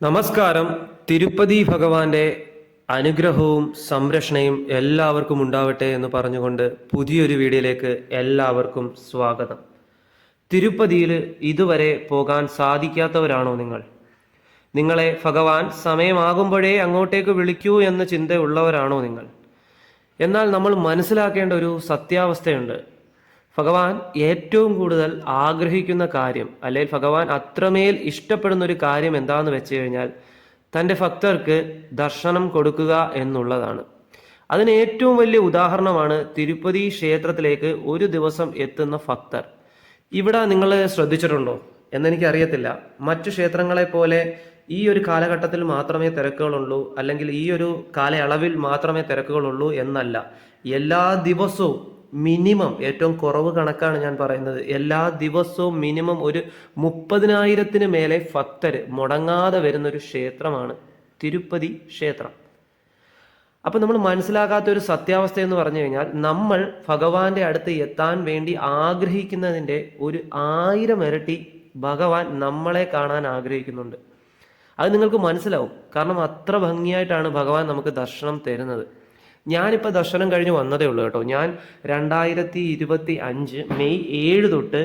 നമസ്കാരം. തിരുപ്പതി ഭഗവാന്റെ അനുഗ്രഹവും സംരക്ഷണയും എല്ലാവർക്കും ഉണ്ടാവട്ടെ എന്ന് പറഞ്ഞുകൊണ്ട് പുതിയൊരു വീഡിയോയിലേക്ക് എല്ലാവർക്കും സ്വാഗതം. തിരുപ്പതിയിൽ ഇതുവരെ പോകാൻ സാധിക്കാത്തവരാണോ നിങ്ങൾ? നിങ്ങളെ ഭഗവാൻ സമയമാകുമ്പോഴേ അങ്ങോട്ടേക്ക് വിളിക്കൂ എന്ന ചിന്തയുള്ളവരാണോ നിങ്ങൾ? എന്നാൽ നമ്മൾ മനസ്സിലാക്കേണ്ട ഒരു സത്യാവസ്ഥയുണ്ട്. ഭഗവാൻ ഏറ്റവും കൂടുതൽ ആഗ്രഹിക്കുന്ന കാര്യം അല്ലെങ്കിൽ ഭഗവാൻ അത്രമേൽ ഇഷ്ടപ്പെടുന്ന ഒരു കാര്യം എന്താണെന്ന് വെച്ച് കഴിഞ്ഞാൽ തന്റെ ഭക്തർക്ക് ദർശനം കൊടുക്കുക എന്നുള്ളതാണ്. അതിന് ഏറ്റവും വലിയ ഉദാഹരണമാണ് തിരുപ്പതി ക്ഷേത്രത്തിലേക്ക് ഒരു ദിവസം എത്തുന്ന ഭക്തർ. ഇവിടെ നിങ്ങൾ ശ്രദ്ധിച്ചിട്ടുണ്ടോ? എന്നെനിക്കറിയത്തില്ല. മറ്റു ക്ഷേത്രങ്ങളെ പോലെ ഈ ഒരു കാലഘട്ടത്തിൽ മാത്രമേ തിരക്കുകളുള്ളൂ അല്ലെങ്കിൽ ഈ ഒരു കാലയളവിൽ മാത്രമേ തിരക്കുകളുള്ളൂ എന്നല്ല. എല്ലാ ദിവസവും മിനിമം ഏറ്റവും കുറവ് കണക്കാണ് ഞാൻ പറയുന്നത്. എല്ലാ ദിവസവും മിനിമം ഒരു മുപ്പതിനായിരത്തിന് മേലെ ഭക്തർ മുടങ്ങാതെ വരുന്ന ഒരു ക്ഷേത്രമാണ് തിരുപ്പതി ക്ഷേത്രം. അപ്പൊ നമ്മൾ മനസ്സിലാക്കാത്ത ഒരു സത്യാവസ്ഥ എന്ന് പറഞ്ഞു കഴിഞ്ഞാൽ നമ്മൾ ഭഗവാന്റെ അടുത്ത് എത്താൻ വേണ്ടി ആഗ്രഹിക്കുന്നതിന്റെ ഒരു ആയിരം ഇരട്ടി ഭഗവാൻ നമ്മളെ കാണാൻ ആഗ്രഹിക്കുന്നുണ്ട്. അത് നിങ്ങൾക്ക് മനസ്സിലാവും. കാരണം അത്ര ഭംഗിയായിട്ടാണ് ഭഗവാൻ നമുക്ക് ദർശനം തരുന്നത്. ഞാനിപ്പോൾ ദർശനം കഴിഞ്ഞ് വന്നതേ ഉള്ളൂ കേട്ടോ. ഞാൻ രണ്ടായിരത്തി ഇരുപത്തി അഞ്ച് മെയ് ഏഴ് തൊട്ട്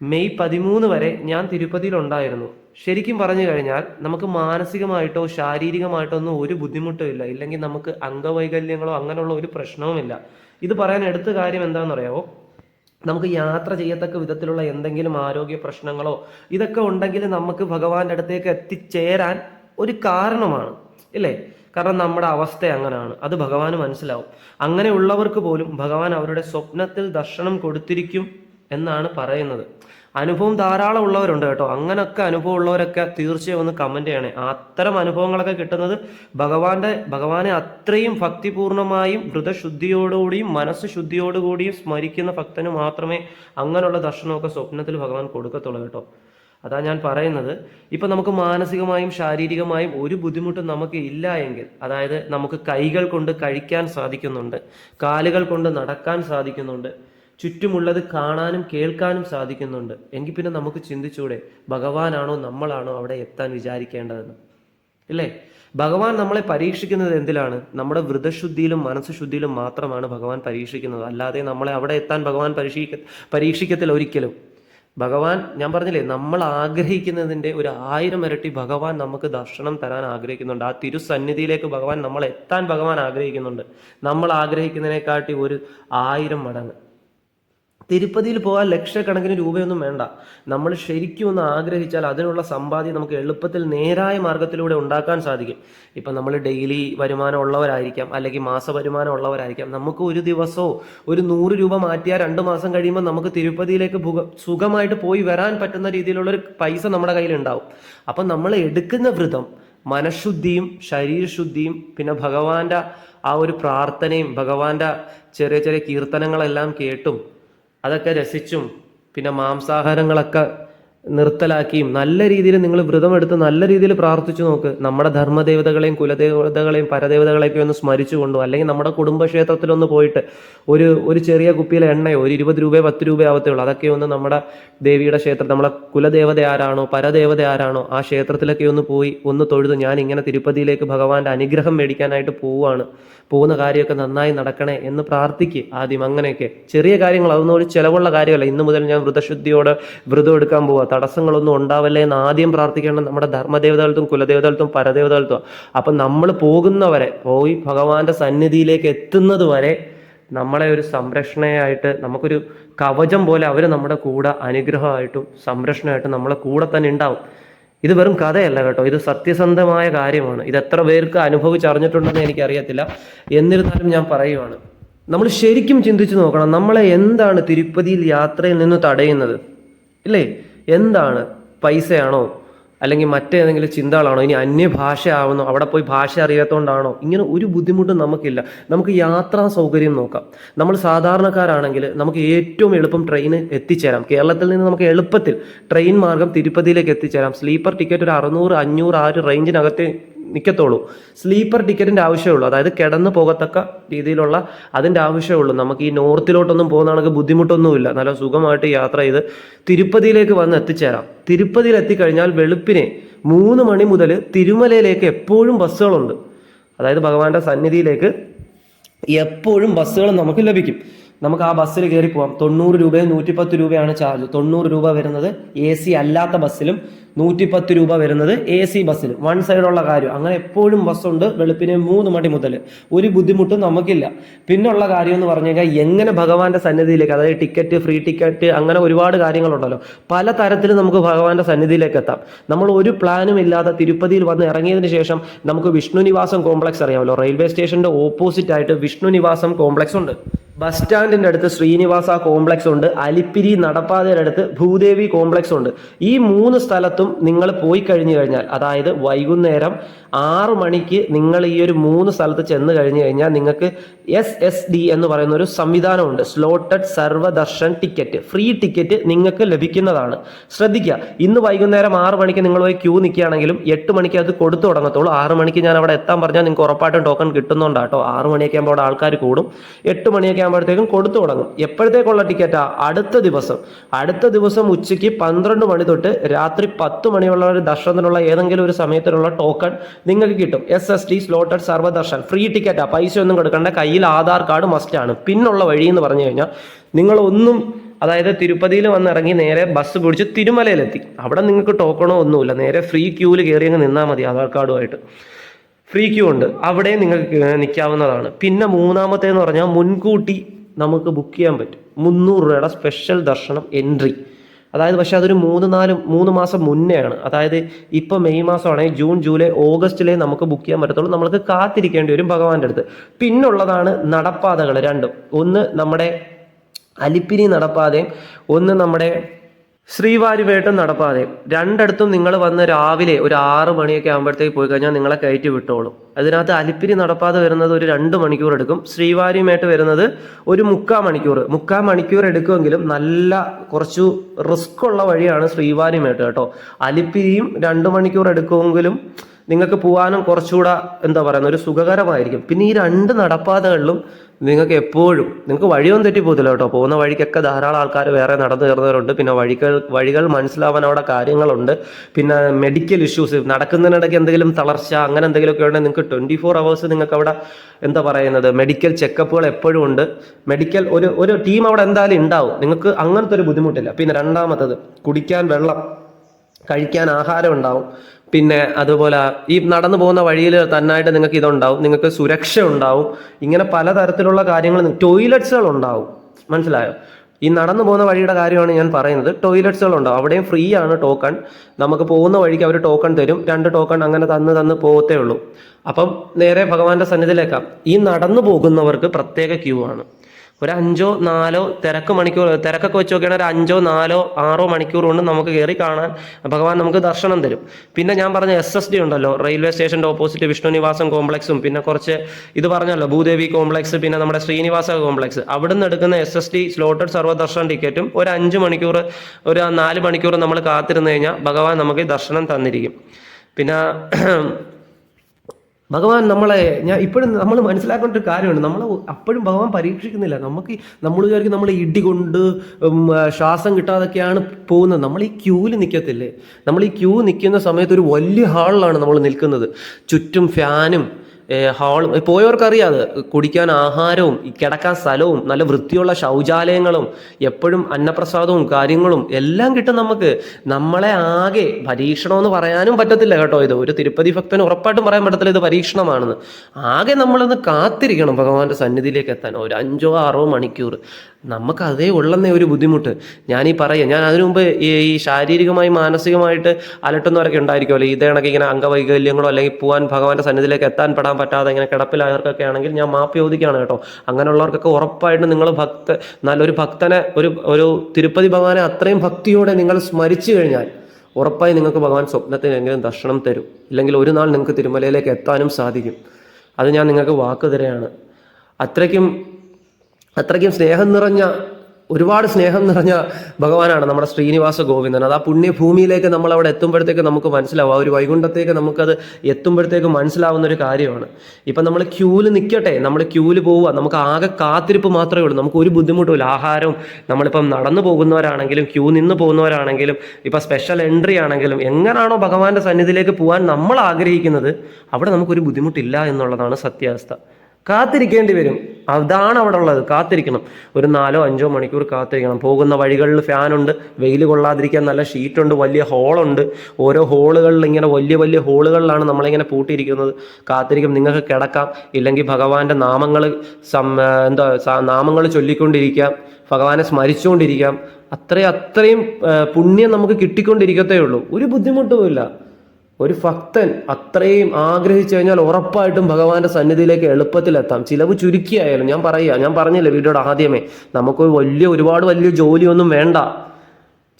മെയ് പതിമൂന്ന് വരെ ഞാൻ തിരുപ്പതിയിലുണ്ടായിരുന്നു. ശരിക്കും പറഞ്ഞു കഴിഞ്ഞാൽ നമുക്ക് മാനസികമായിട്ടോ ശാരീരികമായിട്ടോ ഒന്നും ഒരു ബുദ്ധിമുട്ടും ഇല്ല. ഇല്ലെങ്കിൽ നമുക്ക് അംഗവൈകല്യങ്ങളോ അങ്ങനെയുള്ള ഒരു പ്രശ്നവുമില്ല ഇത് പറയാൻ എടുത്ത കാര്യം എന്താണെന്ന് അറിയാമോ നമുക്ക് യാത്ര ചെയ്യത്തക്ക വിധത്തിലുള്ള എന്തെങ്കിലും ആരോഗ്യ പ്രശ്നങ്ങളോ ഇതൊക്കെ ഉണ്ടെങ്കിൽ നമുക്ക് ഭഗവാന്റെ അടുത്തേക്ക് എത്തിച്ചേരാൻ ഒരു കാരണമാണ്. ഇല്ലേ? കാരണം നമ്മുടെ അവസ്ഥ അങ്ങനെയാണ് അത് ഭഗവാന് മനസ്സിലാവും. അങ്ങനെയുള്ളവർക്ക് പോലും ഭഗവാൻ അവരുടെ സ്വപ്നത്തിൽ ദർശനം കൊടുത്തിരിക്കും എന്നാണ് പറയുന്നത്. അനുഭവം ധാരാളം ഉള്ളവരുണ്ട് കേട്ടോ. അങ്ങനൊക്കെ അനുഭവം ഉള്ളവരൊക്കെ തീർച്ചയായും ഒന്ന് കമന്റ് ചെയ്യണേ. അത്തരം അനുഭവങ്ങളൊക്കെ കിട്ടുന്നത് ഭഗവാന്റെ ഭഗവാനെ അത്രയും ഭക്തിപൂർണമായും ഹൃദശുദ്ധിയോടുകൂടിയും മനസ്സ് ശുദ്ധിയോടുകൂടിയും സ്മരിക്കുന്ന ഭക്തന് മാത്രമേ അങ്ങനെയുള്ള ദർശനമൊക്കെ സ്വപ്നത്തിൽ ഭഗവാൻ കൊടുക്കത്തുള്ളൂ കേട്ടോ. അതാ ഞാൻ പറയുന്നത്. ഇപ്പൊ നമുക്ക് മാനസികമായും ശാരീരികമായും ഒരു ബുദ്ധിമുട്ടും നമുക്ക് ഇല്ല എങ്കിൽ അതായത് നമുക്ക് കൈകൾ കൊണ്ട് കഴിക്കാൻ സാധിക്കുന്നുണ്ട് കാലുകൾ കൊണ്ട് നടക്കാൻ സാധിക്കുന്നുണ്ട് ചുറ്റുമുള്ളത് കാണാനും കേൾക്കാനും സാധിക്കുന്നുണ്ട് എങ്കിൽ പിന്നെ നമുക്ക് ചിന്തിച്ചൂടെ ഭഗവാനാണോ നമ്മളാണോ അവിടെ എത്താൻ വിചാരിക്കേണ്ടതെന്ന്? ഇല്ലേ? ഭഗവാൻ നമ്മളെ പരീക്ഷിക്കുന്നത് എന്തിലാണ്? നമ്മുടെ വ്രതശുദ്ധിയിലും മനസ്സുശുദ്ധിയിലും മാത്രമാണ് ഭഗവാൻ പരീക്ഷിക്കുന്നത്. അല്ലാതെ നമ്മളെ അവിടെ എത്താൻ ഭഗവാൻ പരീക്ഷിക്ക പരീക്ഷിക്കത്തില്ല ഒരിക്കലും. ഭഗവാൻ ഞാൻ പറഞ്ഞില്ലേ നമ്മൾ ആഗ്രഹിക്കുന്നതിന്റെ ഒരു ആയിരം ഇരട്ടി ഭഗവാൻ നമുക്ക് ദർശനം തരാൻ ആഗ്രഹിക്കുന്നുണ്ട്. ആ തിരുസന്നിധിയിലേക്ക് ഭഗവാൻ നമ്മൾ എത്താൻ ഭഗവാൻ ആഗ്രഹിക്കുന്നുണ്ട്. നമ്മൾ ആഗ്രഹിക്കുന്നതിനെക്കാട്ടി ഒരു ആയിരം മടങ്ങ്. തിരുപ്പതിയിൽ പോകാൻ ലക്ഷക്കണക്കിന് രൂപയൊന്നും വേണ്ട. നമ്മൾ ശരിക്കും ഒന്ന് ആഗ്രഹിച്ചാൽ അതിനുള്ള സമ്പാദ്യം നമുക്ക് എളുപ്പത്തിൽ നേരായ മാർഗത്തിലൂടെ ഉണ്ടാക്കാൻ സാധിക്കും. ഇപ്പം നമ്മൾ ഡെയിലി വരുമാനം ഉള്ളവരായിരിക്കാം അല്ലെങ്കിൽ മാസ വരുമാനം ഉള്ളവരായിരിക്കാം. നമുക്ക് ഒരു ദിവസമോ ഒരു നൂറ് രൂപ മാറ്റിയാൽ രണ്ട് മാസം കഴിയുമ്പോൾ നമുക്ക് തിരുപ്പതിയിലേക്ക് സുഖമായിട്ട് പോയി വരാൻ പറ്റുന്ന രീതിയിലുള്ള ഒരു പൈസ നമ്മുടെ കയ്യിലുണ്ടാവും അപ്പം നമ്മൾ എടുക്കുന്ന വ്രതം മനഃശുദ്ധിയും ശരീരശുദ്ധിയും പിന്നെ ഭഗവാന്റെ ആ ഒരു പ്രാർത്ഥനയും ഭഗവാന്റെ ചെറിയ ചെറിയ കീർത്തനങ്ങളെല്ലാം കേട്ടും അതൊക്കെ രസിച്ചും പിന്നെ മാംസാഹാരങ്ങളൊക്കെ നിർത്തലാക്കിയും നല്ല രീതിയിൽ നിങ്ങൾ വ്രതമെടുത്ത് നല്ല രീതിയിൽ പ്രാർത്ഥിച്ചു നോക്ക്. നമ്മുടെ ധർമ്മദേവതകളെയും കുലദേവതകളെയും പരദേവതകളെയൊക്കെ ഒന്ന് സ്മരിച്ചുകൊണ്ടോ അല്ലെങ്കിൽ നമ്മുടെ കുടുംബക്ഷേത്രത്തിലൊന്ന് പോയിട്ട് ഒരു ഒരു ചെറിയ കുപ്പിയിലെ എണ്ണയോ ഒരു ഇരുപത് രൂപയോ പത്ത് രൂപയോ ആവത്തേ ഉള്ളൂ അതൊക്കെ ഒന്ന് നമ്മുടെ ദേവിയുടെ ക്ഷേത്രം നമ്മളെ കുലദേവത ആരാണോ പരദേവത ആരാണോ ആ ക്ഷേത്രത്തിലൊക്കെ ഒന്ന് പോയി ഒന്ന് തൊഴുത്. ഞാൻ ഇങ്ങനെ തിരുപ്പതിയിലേക്ക് ഭഗവാന്റെ അനുഗ്രഹം മേടിക്കാനായിട്ട് പോവുകയാണ്. പോകുന്ന കാര്യമൊക്കെ നന്നായി നടക്കണേ എന്ന് പ്രാർത്ഥിക്കുക ആദ്യം അങ്ങനെയൊക്കെ. ചെറിയ കാര്യങ്ങൾ അതൊന്നും ഒരു ചിലവുള്ള കാര്യമല്ല. ഇന്ന് മുതൽ ഞാൻ വ്രതശുദ്ധിയോടെ വ്രതം എടുക്കാൻ പോവുക തടസ്സങ്ങളൊന്നും ഉണ്ടാവല്ലേ എന്ന് ആദ്യം പ്രാർത്ഥിക്കേണ്ടത് നമ്മുടെ ധർമ്മദേവതകൾക്കും കുലദേവതകൾക്കും പരദേവതകൾക്കും. അപ്പം നമ്മൾ പോകുന്നവരെ പോയി ഭഗവാന്റെ സന്നിധിയിലേക്ക് എത്തുന്നത് വരെ നമ്മളെ ഒരു സംരക്ഷണയായിട്ട് നമുക്കൊരു കവചം പോലെ അവർ നമ്മുടെ കൂടെ അനുഗ്രഹമായിട്ടും സംരക്ഷണമായിട്ടും നമ്മളെ കൂടെ തന്നെ ഉണ്ടാവും. ഇത് വെറും കഥയല്ല കേട്ടോ. ഇത് സത്യസന്ധമായ കാര്യമാണ്. ഇത് എത്ര പേർക്ക് അനുഭവിച്ചറിഞ്ഞിട്ടുണ്ടെന്ന് എനിക്കറിയത്തില്ല. എന്നിരുന്നാലും ഞാൻ പറയുവാണ്. നമ്മൾ ശരിക്കും ചിന്തിച്ചു നോക്കണം. നമ്മളെ എന്താണ് തിരുപ്പതിയിൽ യാത്രയിൽ നിന്ന് തടയുന്നത്? ഇല്ലേ? എന്താണ്? പൈസയാണോ? അല്ലെങ്കിൽ മറ്റേതെങ്കിലും ചിന്തകളാണോ? ഇനി അന്യഭാഷ ആവുന്നോ അവിടെ പോയി ഭാഷ അറിയാത്തതുകൊണ്ടാണോ ഇങ്ങനെ ഒരു ബുദ്ധിമുട്ടും നമുക്കില്ല. നമുക്ക് യാത്രാ സൗകര്യം നോക്കാം. നമ്മൾ സാധാരണക്കാരാണെങ്കിൽ നമുക്ക് ഏറ്റവും എളുപ്പം ട്രെയിന് എത്തിച്ചേരാം. കേരളത്തിൽ നിന്ന് നമുക്ക് എളുപ്പത്തിൽ ട്രെയിൻ മാർഗം തിരുപ്പതിയിലേക്ക് എത്തിച്ചേരാം. സ്ലീപ്പർ ടിക്കറ്റ് ഒരു അറുന്നൂറ് അഞ്ഞൂറ് ആ ഒരു റേഞ്ചിനകത്ത് നിൽക്കത്തുള്ളൂ സ്ലീപ്പർ ടിക്കറ്റിന്റെ ആവശ്യമുള്ളൂ അതായത് കിടന്ന് പോകത്തക്ക രീതിയിലുള്ള അതിന്റെ ആവശ്യമുള്ളൂ നമുക്ക് ഈ നോർത്തിലോട്ടൊന്നും പോകുന്നതാണെങ്കിൽ ബുദ്ധിമുട്ടൊന്നുമില്ല. നല്ല സുഖമായിട്ട് യാത്ര ചെയ്ത് തിരുപ്പതിയിലേക്ക് വന്ന് എത്തിച്ചേരാം. തിരുപ്പതിയിൽ എത്തിക്കഴിഞ്ഞാൽ വെളുപ്പിനെ മൂന്ന് മണി മുതൽ തിരുമലയിലേക്ക് എപ്പോഴും ബസ്സുകളുണ്ട്. അതായത് ഭഗവാന്റെ സന്നിധിയിലേക്ക് എപ്പോഴും ബസ്സുകൾ നമുക്ക് ലഭിക്കും. നമുക്ക് ആ ബസ്സിൽ കയറി പോവാം. തൊണ്ണൂറ് രൂപയും നൂറ്റിപ്പത്ത് രൂപയാണ് ചാർജ്. തൊണ്ണൂറ് രൂപ വരുന്നത് എ സി അല്ലാത്ത ബസ്സിലും നൂറ്റിപ്പത്ത് രൂപ വരുന്നത് എ സി ബസ്സിൽ വൺ സൈഡുള്ള കാര്യം. അങ്ങനെ എപ്പോഴും ബസ്സുണ്ട് വെളുപ്പിനെ മൂന്ന് മണി മുതൽ. ഒരു ബുദ്ധിമുട്ടും നമുക്കില്ല. പിന്നുള്ള കാര്യം എന്ന് പറഞ്ഞു കഴിഞ്ഞാൽ എങ്ങനെ ഭഗവാന്റെ സന്നിധിയിലേക്ക് അതായത് ടിക്കറ്റ് ഫ്രീ ടിക്കറ്റ് അങ്ങനെ ഒരുപാട് കാര്യങ്ങളുണ്ടല്ലോ. പല തരത്തിൽ നമുക്ക് ഭഗവാന്റെ സന്നിധിയിലേക്ക് എത്താം. നമ്മൾ ഒരു പ്ലാനും ഇല്ലാതെ തിരുപ്പതിയിൽ വന്ന് ഇറങ്ങിയതിന് ശേഷം നമുക്ക് വിഷ്ണു നിവാസം കോംപ്ലക്സ് അറിയാമല്ലോ. റെയിൽവേ സ്റ്റേഷന്റെ ഓപ്പോസിറ്റ് ആയിട്ട് വിഷ്ണു നിവാസം കോംപ്ലക്സ് ഉണ്ട്. ബസ് സ്റ്റാൻഡിന്റെ അടുത്ത് ശ്രീനിവാസ കോംപ്ലക്സ് ഉണ്ട്. അലിപ്പിരി നടപ്പാതയുടെ അടുത്ത് ഭൂദേവി കോംപ്ലക്സ് ഉണ്ട്. ഈ മൂന്ന് സ്ഥലത്തും നിങ്ങൾ പോയി കഴിഞ്ഞു കഴിഞ്ഞാൽ അതായത് വൈകുന്നേരം ആറു മണിക്ക് നിങ്ങൾ ഈ ഒരു മൂന്ന് സ്ഥലത്ത് ചെന്ന് കഴിഞ്ഞു കഴിഞ്ഞാൽ നിങ്ങൾക്ക് എസ് എസ് ഡി എന്ന് പറയുന്ന ഒരു സംവിധാനമുണ്ട്. Slotted Sarvadarshan ticket free ticket നിങ്ങൾക്ക് ലഭിക്കുന്നതാണ്. ശ്രദ്ധിക്കുക ഇന്ന് വൈകുന്നേരം ആറ് മണിക്ക് നിങ്ങൾ പോയി ക്യൂ നിൽക്കുകയാണെങ്കിലും എട്ട് മണിക്ക് അത് കൊടുത്തു തുടങ്ങത്തുള്ളൂ ആറ് മണിക്ക് ഞാൻ അവിടെ എത്താൻ പറഞ്ഞാൽ നിങ്ങൾക്ക് ഉറപ്പായിട്ടും ടോക്കൺ കിട്ടുന്നുണ്ടാട്ടോ ആറ് മണിയൊക്കെ ആകുമ്പോൾ അവിടെ ആൾക്കാർ കൂടും. എട്ട് മണിയൊക്കെ ആകുമ്പോഴത്തേക്കും കൊടുത്തു തുടങ്ങും. എപ്പോഴത്തേക്കുള്ള ടിക്കറ്റാ? അടുത്ത ദിവസം. അടുത്ത ദിവസം ഉച്ചയ്ക്ക് പന്ത്രണ്ട് മണി തൊട്ട് രാത്രി പത്ത് മണിയുള്ള ഒരു ദർശനത്തിനുള്ള ഏതെങ്കിലും ഒരു സമയത്തിനുള്ള ടോക്കൺ നിങ്ങൾക്ക് കിട്ടും. S S T slotted Sarvadarshan free ടിക്കറ്റാ പൈസ ഒന്നും കൊടുക്കേണ്ട. കയ്യിൽ ആധാർ കാർഡ് മസ്റ്റാണ് പിന്നുള്ള വഴി എന്ന് പറഞ്ഞു കഴിഞ്ഞാൽ നിങ്ങളൊന്നും അതായത് തിരുപ്പതിയിൽ വന്നിറങ്ങി നേരെ ബസ് പിടിച്ച് തിരുമലയിലെത്തി. അവിടെ നിങ്ങൾക്ക് ടോക്കണോ ഒന്നുമില്ല. നേരെ ഫ്രീ ക്യൂവിൽ കയറി അങ്ങ് നിന്നാൽ മതി ആധാർ കാർഡുമായിട്ട് ഫ്രീ ക്യൂ ഉണ്ട്. അവിടെ നിങ്ങൾക്ക് നിൽക്കാവുന്നതാണ്. പിന്നെ മൂന്നാമത്തേന്ന് പറഞ്ഞാൽ മുൻകൂട്ടി നമുക്ക് ബുക്ക് ചെയ്യാൻ പറ്റും. മുന്നൂറ് രൂപയുടെ സ്പെഷ്യൽ ദർശനം എൻട്രി അതായത് പക്ഷെ അതൊരു മൂന്ന് നാല് മൂന്ന് മാസം മുന്നെയാണ്. അതായത് ഇപ്പോൾ മെയ് മാസമാണെങ്കിൽ ജൂൺ ജൂലൈ ഓഗസ്റ്റിലേ നമുക്ക് ബുക്ക് ചെയ്യാൻ പറ്റത്തുള്ളൂ. നമ്മൾക്ക് കാത്തിരിക്കേണ്ടി വരും ഭഗവാന്റെ അടുത്ത്. പിന്നുള്ളതാണ് നടപ്പാതകൾ രണ്ടും. ഒന്ന് നമ്മുടെ അലിപ്പിരി നടപ്പാതയും ഒന്ന് നമ്മുടെ ശ്രീവാരിവേട്ടം നടപ്പാതെ രണ്ടിടത്തും നിങ്ങൾ വന്ന് രാവിലെ ഒരു ആറ് മണിയൊക്കെ ആകുമ്പോഴത്തേക്ക് പോയി കഴിഞ്ഞാൽ നിങ്ങളെ കയറ്റി വിട്ടോളും. അതിനകത്ത് അലിപ്പിരി നടപ്പാത വരുന്നത് ഒരു രണ്ട് മണിക്കൂർ എടുക്കും. ശ്രീവാരിയുമായിട്ട് വരുന്നത് ഒരു മുക്കാൽ മണിക്കൂർ. മുക്കാൽ മണിക്കൂർ എടുക്കുമെങ്കിലും നല്ല കുറച്ചു റിസ്ക് ഉള്ള വഴിയാണ് ശ്രീവാരിയുമായിട്ട് കേട്ടോ. അലിപ്പിരിയും രണ്ട് മണിക്കൂർ എടുക്കുമെങ്കിലും നിങ്ങൾക്ക് പോകാനും കുറച്ചുകൂടെ എന്താ പറയുന്ന ഒരു സുഖകരമായിരിക്കും. പിന്നെ ഈ രണ്ട് നടപ്പാതകളിലും നിങ്ങൾക്ക് എപ്പോഴും നിങ്ങൾക്ക് വഴിയൊന്നും തെറ്റിപ്പോകത്തില്ല കേട്ടോ. പോകുന്ന വഴിക്കൊക്കെ ധാരാളം ആൾക്കാർ വേറെ നടന്നു കയറുന്നവരുണ്ട് പിന്നെ വഴികൾ വഴികൾ മനസ്സിലാവാൻ അവിടെ കാര്യങ്ങളുണ്ട്. പിന്നെ മെഡിക്കൽ ഇഷ്യൂസ് നടക്കുന്നതിനിടയ്ക്ക് എന്തെങ്കിലും തളർച്ച അങ്ങനെ എന്തെങ്കിലുമൊക്കെ ഉണ്ടെങ്കിൽ നിങ്ങൾക്ക് ട്വന്റി ഫോർ അവേഴ്സ് നിങ്ങൾക്ക് അവിടെ എന്താ പറയുന്നത് മെഡിക്കൽ ചെക്കപ്പുകൾ എപ്പോഴും ഉണ്ട്. മെഡിക്കൽ ഒരു ഒരു ടീം അവിടെ എന്തായാലും ഉണ്ടാവും. നിങ്ങൾക്ക് അങ്ങനത്തെ ഒരു ബുദ്ധിമുട്ടില്ല. പിന്നെ രണ്ടാമത്തത് കുടിക്കാൻ വെള്ളം കഴിക്കാൻ ആഹാരം ഉണ്ടാവും. പിന്നെ അതുപോലെ ഈ നടന്നു പോകുന്ന വഴിയിൽ തന്നായിട്ട് നിങ്ങൾക്ക് ഇതുണ്ടാവും നിങ്ങൾക്ക് സുരക്ഷ ഉണ്ടാവും. ഇങ്ങനെ പലതരത്തിലുള്ള കാര്യങ്ങൾ ടോയ്ലറ്റ്സുകൾ ഉണ്ടാവും. മനസ്സിലായോ? ഈ നടന്നു പോകുന്ന വഴിയുടെ കാര്യമാണ് ഞാൻ പറയുന്നത്. ടോയ്ലറ്റ്സുകൾ ഉണ്ടാവും. അവിടെയും ഫ്രീ ആണ് ടോക്കൺ നമുക്ക് പോകുന്ന വഴിക്ക് അവർ ടോക്കൺ തരും. രണ്ട് ടോക്കൺ അങ്ങനെ തന്ന് തന്ന് പോകത്തേ ഉള്ളൂ. അപ്പം നേരെ ഭഗവാന്റെ സന്നിധിയിലേക്കാം. ഈ നടന്നു പോകുന്നവർക്ക് പ്രത്യേക ക്യൂ ആണ്. ഒരു അഞ്ചോ നാലോ തിരക്ക് മണിക്കൂർ തിരക്കൊക്കെ വെച്ച് നോക്കുകയാണെങ്കിൽ ഒരു അഞ്ചോ നാലോ ആറോ മണിക്കൂർ കൊണ്ട് നമുക്ക് കയറി കാണാൻ ഭഗവാൻ നമുക്ക് ദർശനം തരും. പിന്നെ ഞാൻ പറഞ്ഞ എസ് എസ് ഡി ഉണ്ടല്ലോ റെയിൽവേ സ്റ്റേഷന്റെ ഓപ്പോസിറ്റ് വിഷ്ണു നിവാസം കോംപ്ലക്സും പിന്നെ കുറച്ച് ഇത് പറഞ്ഞല്ലോ ഭൂദേവി കോംപ്ലക്സ് പിന്നെ നമ്മുടെ ശ്രീനിവാസ കോംപ്ലക്സ് അവിടുന്ന് എടുക്കുന്ന S S D slotted Sarvadarshan ടിക്കറ്റും ഒരു അഞ്ച് മണിക്കൂർ ഒരു നാല് മണിക്കൂർ നമ്മൾ കാത്തിരുന്ന് കഴിഞ്ഞാൽ ഭഗവാൻ നമുക്ക് ദർശനം തന്നിരിക്കും. പിന്നെ ഭഗവാൻ നമ്മളെ ഞാൻ ഇപ്പോഴും നമ്മൾ മനസ്സിലാക്കേണ്ട ഒരു കാര്യമാണ്. നമ്മൾ അപ്പോഴും ഭഗവാൻ പരീക്ഷിക്കുന്നില്ല. നമുക്ക് നമ്മൾ വിചാരിക്കും നമ്മൾ ഇടി കൊണ്ട് ശ്വാസം കിട്ടാതൊക്കെയാണ് പോകുന്നത്. നമ്മൾ ഈ ക്യൂവിൽ നിൽക്കത്തില്ലേ നമ്മൾ ഈ ക്യൂ നിൽക്കുന്ന സമയത്ത് ഒരു വലിയ ഹാളിലാണ് നമ്മൾ നിൽക്കുന്നത്. ചുറ്റും ഫാനും ഹാളും പോയവർക്കറിയാം അത്. കുടിക്കാൻ ആഹാരവും കിടക്കാൻ സ്ഥലവും നല്ല വൃത്തിയുള്ള ശൗചാലയങ്ങളും എപ്പോഴും അന്നപ്രസാദവും കാര്യങ്ങളും എല്ലാം കിട്ടും നമുക്ക്. നമ്മളെ ആകെ പരീക്ഷണമെന്ന് പറയാനും പറ്റത്തില്ല കേട്ടോ ഇത്. ഒരു തിരുപ്പതി ഭക്തന് ഉറപ്പായിട്ടും പറയാൻ പറ്റത്തില്ല ഇത് പരീക്ഷണമാണെന്ന്. ആകെ നമ്മളൊന്ന് കാത്തിരിക്കണം ഭഗവാന്റെ സന്നിധിയിലേക്ക് എത്താൻ. ഒരു അഞ്ചോ ആറോ മണിക്കൂർ. നമുക്ക് അതേ ഉള്ളെന്നേ ഒരു ബുദ്ധിമുട്ട്. ഞാൻ ഈ പറയാം ഞാൻ അതിനു മുമ്പ് ഈ ശാരീരികമായി മാനസികമായിട്ട് അലട്ടുന്നവരൊക്കെ ഉണ്ടായിരിക്കുമല്ലോ ഇതേ കണക്ക് ഇങ്ങനെ അംഗവൈകല്യങ്ങളോ അല്ലെങ്കിൽ പോകാൻ ഭഗവാന്റെ സന്നിധിയിലേക്ക് എത്താൻ പെടാൻ പറ്റാതെ ഇങ്ങനെ കിടപ്പിലായവർക്കൊക്കെ ആണെങ്കിൽ ഞാൻ മാപ്പ് ചോദിക്കുകയാണ് കേട്ടോ. അങ്ങനെയുള്ളവർക്കൊക്കെ ഉറപ്പായിട്ട് നിങ്ങൾ ഭക്ത നല്ലൊരു ഭക്തനെ ഒരു ഒരു തിരുപ്പതി ഭഗവാനെ അത്രയും ഭക്തിയോടെ നിങ്ങൾ സ്മരിച്ചു കഴിഞ്ഞാൽ ഉറപ്പായി നിങ്ങൾക്ക് ഭഗവാൻ സ്വപ്നത്തിനെങ്കിലും ദർശനം തരും. ഇല്ലെങ്കിൽ ഒരു നാൾ നിങ്ങൾക്ക് തിരുമലയിലേക്ക് എത്താനും സാധിക്കും. അത് ഞാൻ നിങ്ങൾക്ക് വാക്ക് അത്രയ്ക്കും അത്രയ്ക്കും സ്നേഹം നിറഞ്ഞ ഒരുപാട് സ്നേഹം നിറഞ്ഞ ഭഗവാനാണ് നമ്മുടെ ശ്രീനിവാസ ഗോവിന്ദൻ. അത് ആ പുണ്യഭൂമിയിലേക്ക് നമ്മൾ അവിടെ എത്തുമ്പോഴത്തേക്ക് നമുക്ക് മനസ്സിലാവും. ആ ഒരു വൈകുണ്ഠത്തേക്ക് നമുക്കത് എത്തുമ്പോഴത്തേക്ക് മനസ്സിലാവുന്ന ഒരു കാര്യമാണ്. ഇപ്പം നമ്മൾ ക്യൂൽ നിൽക്കട്ടെ. നമ്മൾ ക്യൂൽ പോവുക. നമുക്ക് ആകെ കാത്തിരിപ്പ് മാത്രമേ ഉള്ളൂ. നമുക്ക് ഒരു ബുദ്ധിമുട്ടുമില്ല ആഹാരവും നമ്മളിപ്പം നടന്നു പോകുന്നവരാണെങ്കിലും ക്യൂ നിന്ന് പോകുന്നവരാണെങ്കിലും ഇപ്പം സ്പെഷ്യൽ എൻട്രി ആണെങ്കിലും എങ്ങനെയാണോ ഭഗവാന്റെ സന്നിധിയിലേക്ക് പോകാൻ നമ്മൾ ആഗ്രഹിക്കുന്നത് അവിടെ നമുക്കൊരു ബുദ്ധിമുട്ടില്ല എന്നുള്ളതാണ് സത്യാവസ്ഥ. കാത്തിരിക്കേണ്ടി വരും. അതാണ് അവിടെ ഉള്ളത്. കാത്തിരിക്കണം. ഒരു നാലോ അഞ്ചോ മണിക്കൂർ കാത്തിരിക്കണം. പോകുന്ന വഴികളിൽ ഫാനുണ്ട് വെയിൽ കൊള്ളാതിരിക്കാൻ നല്ല ഷീറ്റുണ്ട് വലിയ ഹോളുണ്ട് ഓരോ ഹോളുകളിൽ ഇങ്ങനെ വലിയ വലിയ ഹോളുകളിലാണ് നമ്മളിങ്ങനെ പൂട്ടിയിരിക്കുന്നത്. കാത്തിരിക്കും. നിങ്ങൾക്ക് കിടക്കാം. ഇല്ലെങ്കിൽ ഭഗവാന്റെ നാമങ്ങൾ സം എന്താ നാമങ്ങൾ ചൊല്ലിക്കൊണ്ടിരിക്കാം. ഭഗവാനെ സ്മരിച്ചുകൊണ്ടിരിക്കാം. അത്രയും അത്രയും പുണ്യം നമുക്ക് കിട്ടിക്കൊണ്ടിരിക്കത്തേ ഉള്ളൂ. ഒരു ബുദ്ധിമുട്ടുമില്ല. ഒരു ഭക്തൻ അത്രയും ആഗ്രഹിച്ചു കഴിഞ്ഞാൽ ഉറപ്പായിട്ടും ഭഗവാന്റെ സന്നിധിയിലേക്ക് എളുപ്പത്തിൽ എത്താം ചിലവ് ചുരുക്കിയായാലും ഞാൻ പറയുക ഞാൻ പറഞ്ഞില്ലേ വീഡിയോയുടെ ആദ്യമേ നമുക്ക് വലിയ ഒരുപാട് വലിയ ജോലിയൊന്നും വേണ്ട.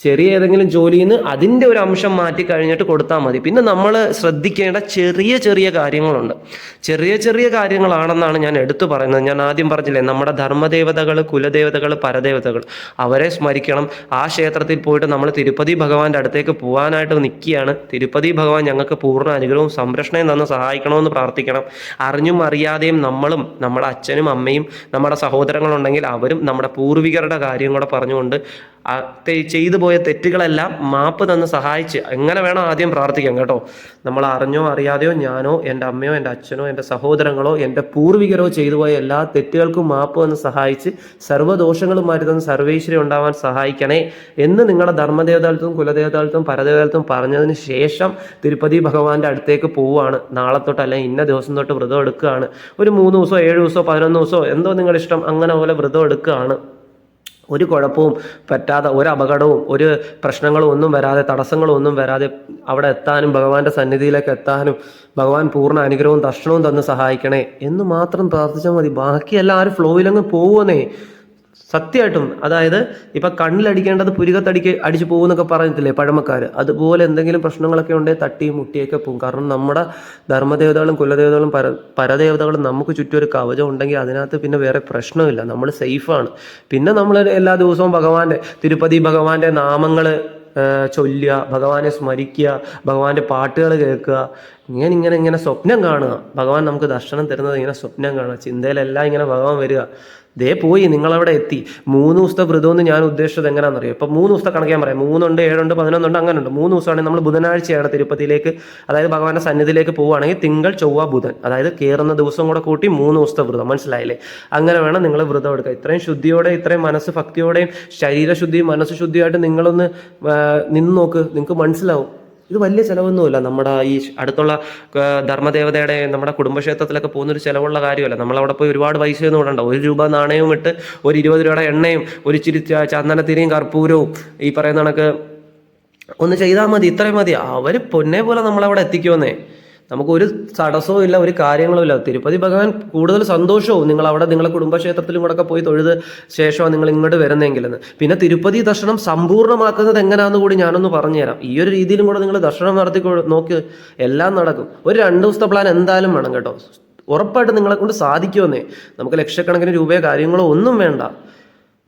ചെറിയ ഏതെങ്കിലും ജോലിയിൽ നിന്ന് അതിന്റെ ഒരു അംശം മാറ്റി കഴിഞ്ഞിട്ട് കൊടുത്താൽ മതി. പിന്നെ നമ്മൾ ശ്രദ്ധിക്കേണ്ട ചെറിയ ചെറിയ കാര്യങ്ങളുണ്ട്. ചെറിയ ചെറിയ കാര്യങ്ങളാണെന്നാണ് ഞാൻ എടുത്തു പറയുന്നത്. ഞാൻ ആദ്യം പറഞ്ഞില്ലേ നമ്മുടെ ധർമ്മദേവതകൾ കുലദേവതകൾ പരദേവതകൾ അവരെ സ്മരിക്കണം. ആ ക്ഷേത്രത്തിൽ പോയിട്ട് നമ്മൾ തിരുപ്പതി ഭഗവാന്റെ അടുത്തേക്ക് പോകാനായിട്ട് നിൽക്കുകയാണ്. തിരുപ്പതി ഭഗവാൻ ഞങ്ങൾക്ക് പൂർണ അനുഗ്രഹവും സംരക്ഷണയും തന്ന് സഹായിക്കണമെന്ന് പ്രാർത്ഥിക്കണം. അറിഞ്ഞും അറിയാതെയും നമ്മളും നമ്മുടെ അച്ഛനും അമ്മയും നമ്മുടെ സഹോദരങ്ങളുണ്ടെങ്കിൽ അവരും നമ്മുടെ പൂർവികരുടെ കാര്യം കൂടെ പറഞ്ഞുകൊണ്ട് ചെയ്തു പോയ തെറ്റുകളെല്ലാം മാപ്പ് തന്ന് സഹായിച്ച് എങ്ങനെ വേണം ആദ്യം പ്രാർത്ഥിക്കാം കേട്ടോ. നമ്മൾ അറിഞ്ഞോ അറിയാതെയോ ഞാനോ എന്റെ അമ്മയോ എന്റെ അച്ഛനോ എന്റെ സഹോദരങ്ങളോ എന്റെ പൂർവികരോ ചെയ്തു പോയ എല്ലാ തെറ്റുകൾക്കും മാപ്പ് തന്ന് സഹായിച്ച് സർവദോഷങ്ങളും മാറ്റി തന്ന് സർവേശ്വരി ഉണ്ടാവാൻ സഹായിക്കണേ എന്ന് നിങ്ങളുടെ ധർമ്മദേവതാലത്തും കുലദേവതാലത്തും പരദേവതാലത്തും പറഞ്ഞതിന് ശേഷം തിരുപ്പതി ഭഗവാന്റെ അടുത്തേക്ക് പോവുകയാണ്. നാളെ തൊട്ട് അല്ലെങ്കിൽ ഇന്ന ദിവസം തൊട്ട് വ്രതം എടുക്കുകയാണ്. ഒരു മൂന്ന് ദിവസമോ ഏഴ് ദിവസമോ പതിനൊന്ന് ദിവസമോ എന്തോ നിങ്ങളുടെ ഇഷ്ടം അങ്ങനെ പോലെ വ്രതം എടുക്കുകയാണ്. ഒരു കുഴപ്പവും പറ്റാതെ ഒരു അപകടവും ഒരു പ്രശ്നങ്ങളും ഒന്നും വരാതെ തടസ്സങ്ങളും ഒന്നും വരാതെ അവിടെ എത്താനും ഭഗവാന്റെ സന്നിധിയിലേക്ക് എത്താനും ഭഗവാൻ പൂർണ അനുഗ്രഹവും ദർശനവും തന്ന് സഹായിക്കണേ എന്ന് മാത്രം പ്രാർത്ഥിച്ചാൽ മതി. ബാക്കിയെല്ലാം എല്ലാവരും ഫ്ലോയിലങ്ങ് പോവുന്നേ സത്യമായിട്ടും അതായത് ഇപ്പം കണ്ണിലടിക്കേണ്ടത് പുരുകത്തടിക്ക് അടിച്ചു പോകുമെന്നൊക്കെ പറഞ്ഞിട്ടില്ലേ പഴമക്കാർ അതുപോലെ എന്തെങ്കിലും പ്രശ്നങ്ങളൊക്കെ ഉണ്ടെങ്കിൽ തട്ടിയും മുട്ടിയൊക്കെ പോകും. കാരണം നമ്മുടെ ധർമ്മദേവതകളും കുലദേവതകളും പര പരദേവതകളും നമുക്ക് ചുറ്റും ഒരു കവചം ഉണ്ടെങ്കിൽ അതിനകത്ത് പിന്നെ വേറെ പ്രശ്നമില്ല. നമ്മൾ സേഫാണ് പിന്നെ നമ്മൾ എല്ലാ ദിവസവും ഭഗവാന്റെ തിരുപ്പതി ഭഗവാന്റെ നാമങ്ങൾ ചൊല്ലുക ഭഗവാനെ സ്മരിക്കുക ഭഗവാന്റെ പാട്ടുകൾ കേൾക്കുക ഇങ്ങനെ ഇങ്ങനെ ഇങ്ങനെ സ്വപ്നം കാണുക. ഭഗവാൻ നമുക്ക് ദർശനം തരുന്നത് ഇങ്ങനെ സ്വപ്നം കാണുക. ചിന്തയിലെല്ലാം ഇങ്ങനെ ഭഗവാൻ വരിക. ദേ പോയി നിങ്ങളവിടെ എത്തി. മൂന്ന് ദിവസത്തെ വ്രതം എന്ന് ഞാൻ ഉദ്ദേശിച്ചത് എങ്ങനെയാണെന്നറിയോ? ഇപ്പം മൂന്ന് ദിവസത്തെ കണക്കാൻ പറയാം. മൂന്നുണ്ട് ഏഴുണ്ട് പതിനൊന്നുണ്ട് അങ്ങനെയുണ്ട്. മൂന്ന് ദിവസമാണെങ്കിൽ നമ്മൾ ബുധനാഴ്ചയാണ് തിരുപ്പതിയിലേക്ക് അതായത് ഭഗവാന്റെ സന്നിധിയിലേക്ക് പോവുകയാണെങ്കിൽ തിങ്കൾ ചൊവ്വ ബുധൻ. അതായത് കയറുന്ന ദിവസം കൂടെ കൂട്ടി മൂന്ന് ദിവസത്തെ വ്രതം. മനസ്സിലായില്ലേ? അങ്ങനെ വേണം നിങ്ങൾ വ്രതം എടുക്കുക. ഇത്രയും ശുദ്ധിയോടെ ഇത്രയും മനസ്സ് ഭക്തിയോടെയും ശരീരശുദ്ധിയും മനസ്സ് ശുദ്ധിയായിട്ട് നിങ്ങളൊന്ന് നിന്ന് നോക്ക്. നിങ്ങൾക്ക് മനസ്സിലാവും. ഇത് വലിയ ചിലവൊന്നുമില്ല. നമ്മുടെ ഈ അടുത്തുള്ള ധർമ്മദേവതയുടെ നമ്മുടെ കുടുംബക്ഷേത്രത്തിലൊക്കെ പോകുന്ന ഒരു ചിലവുള്ള കാര്യമല്ല. നമ്മളവിടെ പോയി ഒരുപാട് പൈസയൊന്നും ഇടണ്ട. ഒരു രൂപ നാണയവും ഇട്ട് ഒരു ഇരുപത് രൂപയുടെ എണ്ണയും ഒരു ഇച്ചിരി ചന്ദനത്തിരിയും കർപ്പൂരവും ഈ പറയുന്ന കണക്ക് ഒന്ന് ചെയ്താൽ മതി. ഇത്രയും മതി. അവർ പൊന്നെ പോലെ നമ്മളവിടെ എത്തിക്കുമെന്നേ. നമുക്ക് ഒരു തടസ്സവും ഇല്ല ഒരു കാര്യങ്ങളും ഇല്ല. തിരുപ്പതി ഭഗവാൻ കൂടുതൽ സന്തോഷവും നിങ്ങൾ അവിടെ നിങ്ങളെ കുടുംബക്ഷേത്രത്തിലും കൂടെ പോയി തൊഴുത് ശേഷമാണ് നിങ്ങൾ ഇങ്ങോട്ട് വരുന്നെങ്കിലെന്ന് പിന്നെ തിരുപ്പതി ദർശനം സമ്പൂർണമാക്കുന്നത് എങ്ങനെയാണെന്ന് കൂടി ഞാനൊന്ന് പറഞ്ഞുതരാം. ഈ ഒരു രീതിയിലും കൂടെ നിങ്ങൾ ദർശനം നടത്തി നോക്കി എല്ലാം നടക്കും. ഒരു രണ്ട് ദിവസത്തെ പ്ലാൻ എന്തായാലും വേണം കേട്ടോ. ഉറപ്പായിട്ട് നിങ്ങളെ കൊണ്ട് സാധിക്കുമെന്നേ. നമുക്ക് ലക്ഷക്കണക്കിന് രൂപയോ കാര്യങ്ങളോ ഒന്നും വേണ്ട.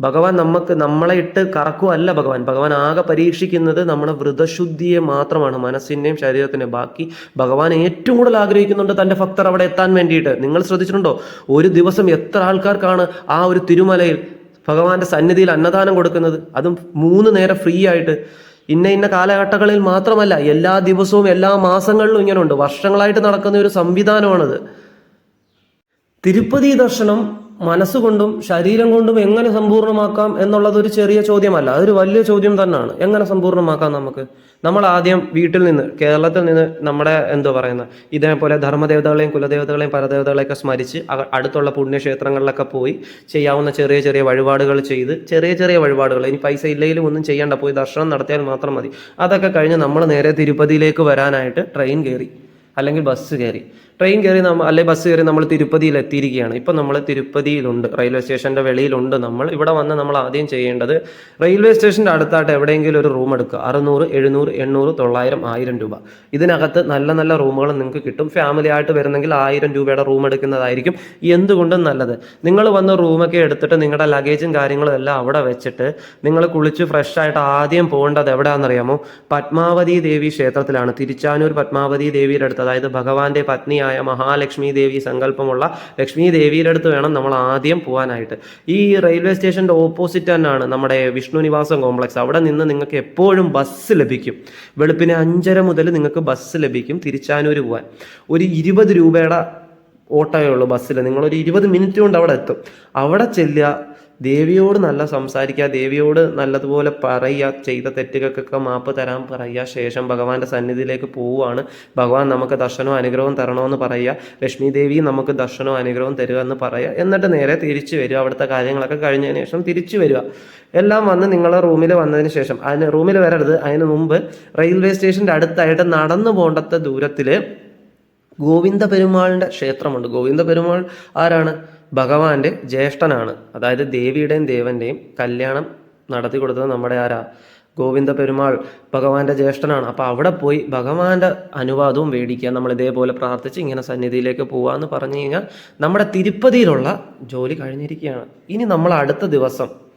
ഭഗവാൻ നമുക്ക് നമ്മളെ ഇട്ട് കറക്കുമല്ല ഭഗവാൻ. ഭഗവാൻ ആകെ പരീക്ഷിക്കുന്നത് നമ്മുടെ വ്രതശുദ്ധിയെ മാത്രമാണ് മനസ്സിന്റെയും ശരീരത്തിന്റെയും ബാക്കി ഭഗവാൻ ഏറ്റവും കൂടുതൽ ആഗ്രഹിക്കുന്നുണ്ട് തന്റെ ഭക്തർ അവിടെ എത്താൻ വേണ്ടിയിട്ട്. നിങ്ങൾ ശ്രദ്ധിച്ചിട്ടുണ്ടോ? ഒരു ദിവസം എത്ര ആൾക്കാർക്കാണ് ആ ഒരു തിരുമലയിൽ ഭഗവാന്റെ സന്നിധിയിൽ അന്നദാനം കൊടുക്കുന്നത്? അതും മൂന്ന് നേരം ഫ്രീ ആയിട്ട്. ഇന്ന ഇന്ന കാലഘട്ടങ്ങളിൽ മാത്രമല്ല എല്ലാ ദിവസവും എല്ലാ മാസങ്ങളിലും ഇങ്ങനെയുണ്ട് വർഷങ്ങളായിട്ട് നടക്കുന്ന ഒരു സംവിധാനമാണത്. തിരുപ്പതി ദർശനം മനസ്സുകൊണ്ടും ശരീരം കൊണ്ടും എങ്ങനെ സമ്പൂർണമാക്കാം എന്നുള്ളത് ഒരു ചെറിയ ചോദ്യമല്ല. അതൊരു വലിയ ചോദ്യം തന്നെയാണ് എങ്ങനെ സമ്പൂർണമാക്കാം നമുക്ക്? നമ്മൾ ആദ്യം വീട്ടിൽ നിന്ന് കേരളത്തിൽ നിന്ന് നമ്മുടെ എന്തോ പറയുന്ന ഇതേപോലെ ധർമ്മദേവതകളെയും കുലദേവതകളെയും പരദേവതകളെയൊക്കെ സ്മരിച്ച് അടുത്തുള്ള പുണ്യക്ഷേത്രങ്ങളിലൊക്കെ പോയി ചെയ്യാവുന്ന ചെറിയ ചെറിയ വഴിപാടുകൾ ചെയ്ത് ചെറിയ ചെറിയ വഴിപാടുകൾ ഇനി പൈസ ഇല്ലെങ്കിലും ഒന്നും ചെയ്യേണ്ട പോയി ദർശനം നടത്തിയാൽ മാത്രം മതി. അതൊക്കെ കഴിഞ്ഞ് നമ്മൾ നേരെ തിരുപ്പതിയിലേക്ക് വരാനായിട്ട് ട്രെയിൻ കയറി അല്ലെങ്കിൽ ബസ് കയറി. ട്രെയിൻ കയറി നമ്മൾ അല്ലെ ബസ് കയറി നമ്മൾ തിരുപ്പതിയിൽ എത്തിയിരിക്കുകയാണ്. ഇപ്പം നമ്മൾ തിരുപ്പതിയിലുണ്ട് റെയിൽവേ സ്റ്റേഷന്റെ വെളിയിലുണ്ട് നമ്മൾ. ഇവിടെ വന്ന് നമ്മൾ ആദ്യം ചെയ്യേണ്ടത് റെയിൽവേ സ്റ്റേഷന്റെ അടുത്തായിട്ട് എവിടെയെങ്കിലും ഒരു റൂം എടുക്കുക. അറുന്നൂറ് എഴുന്നൂറ് എണ്ണൂറ് തൊള്ളായിരം ആയിരം രൂപ. ഇതിനകത്ത് നല്ല നല്ല റൂമുകൾ നിങ്ങൾക്ക് കിട്ടും. ഫാമിലി ആയിട്ട് വരുന്നെങ്കിൽ ആയിരം രൂപയുടെ റൂം എടുക്കുന്നതായിരിക്കും എന്തുകൊണ്ടും നല്ലത്. നിങ്ങൾ വന്ന് റൂമൊക്കെ എടുത്തിട്ട് നിങ്ങളുടെ ലഗേജും കാര്യങ്ങളും എല്ലാം അവിടെ വെച്ചിട്ട് നിങ്ങൾ കുളിച്ച് ഫ്രഷ് ആയിട്ട് ആദ്യം പോകേണ്ടത് എവിടെയാണെന്നറിയാമോ? പത്മാവതി ദേവി ക്ഷേത്രത്തിലാണ്. തിരിച്ചാനൂർ പത്മാവതി ദേവിയുടെ അടുത്ത്. അതായത് ഭഗവാന്റെ പത്നിയായ മഹാലക്ഷ്മി ദേവി സങ്കല്പമുള്ള ലക്ഷ്മി ദേവിയുടെ അടുത്ത് വേണം നമ്മൾ ആദ്യം പോകാനായിട്ട് ഈ റെയിൽവേ സ്റ്റേഷന്റെ ഓപ്പോസിറ്റ് തന്നെയാണ് നമ്മുടെ വിഷ്ണു നിവാസം കോംപ്ലക്സ്. അവിടെ നിന്ന് നിങ്ങൾക്ക് എപ്പോഴും ബസ് ലഭിക്കും. വെളുപ്പിനെ അഞ്ചര മുതൽ നിങ്ങൾക്ക് ബസ് ലഭിക്കും തിരുച്ചാനൂർ പോകാൻ ഒരു ഇരുപത് രൂപയുടെ ഓട്ടോയേ ഉള്ളൂ ബസ്സിൽ നിങ്ങളൊരു ഇരുപത് മിനിറ്റ് കൊണ്ട് അവിടെ എത്തും. അവിടെ ചെല്ലുക ദേവിയോട് നല്ല സംസാരിക്കുക ദേവിയോട് നല്ലതുപോലെ പറയുക ചെയ്ത തെറ്റുകൾക്കൊക്കെ മാപ്പ് തരാൻ പറയുക ശേഷം ഭഗവാന്റെ സന്നിധിയിലേക്ക് പോവുകയാണ്. ഭഗവാൻ നമുക്ക് ദർശനവും അനുഗ്രഹവും തരണമെന്ന് പറയുക. ലക്ഷ്മി ദേവി നമുക്ക് ദർശനവും അനുഗ്രഹവും തരിക എന്ന് പറയുക. എന്നിട്ട് നേരെ തിരിച്ചു വരിക. അവിടുത്തെ കാര്യങ്ങളൊക്കെ കഴിഞ്ഞതിന് ശേഷം തിരിച്ചു വരിക. എല്ലാം വന്ന് നിങ്ങളെ റൂമിൽ വന്നതിന് ശേഷം അതിന് റൂമിൽ വരരുത്. അതിന് മുമ്പ് റെയിൽവേ സ്റ്റേഷന്റെ അടുത്തായിട്ട് നടന്നു പോകേണ്ടത്തെ ദൂരത്തിൽ ഗോവിന്ദ പെരുമാളിന്റെ ക്ഷേത്രമുണ്ട്. ഗോവിന്ദ പെരുമാൾ ആരാണ്? ഭഗവാന്റെ ജ്യേഷ്ഠനാണ്. അതായത് ദേവിയുടെയും ദേവന്റെയും കല്യാണം നടത്തി കൊടുത്തത് നമ്മുടെ ആരാ? ഗോവിന്ദ പെരുമാൾ ഭഗവാന്റെ ജ്യേഷ്ഠനാണ്. അപ്പോൾ അവിടെ പോയി ഭഗവാന്റെ അനുവാദവും മേടിക്കുക നമ്മൾ ഇതേപോലെ പ്രാർത്ഥിച്ച് ഇങ്ങനെ സന്നിധിയിലേക്ക് പോവാ എന്ന് പറഞ്ഞു കഴിഞ്ഞാൽ നമ്മുടെ തിരുപ്പതിയിലുള്ള ജോലി കഴിഞ്ഞിരിക്കുകയാണ്. ഇനി നമ്മൾ അടുത്ത ദിവസം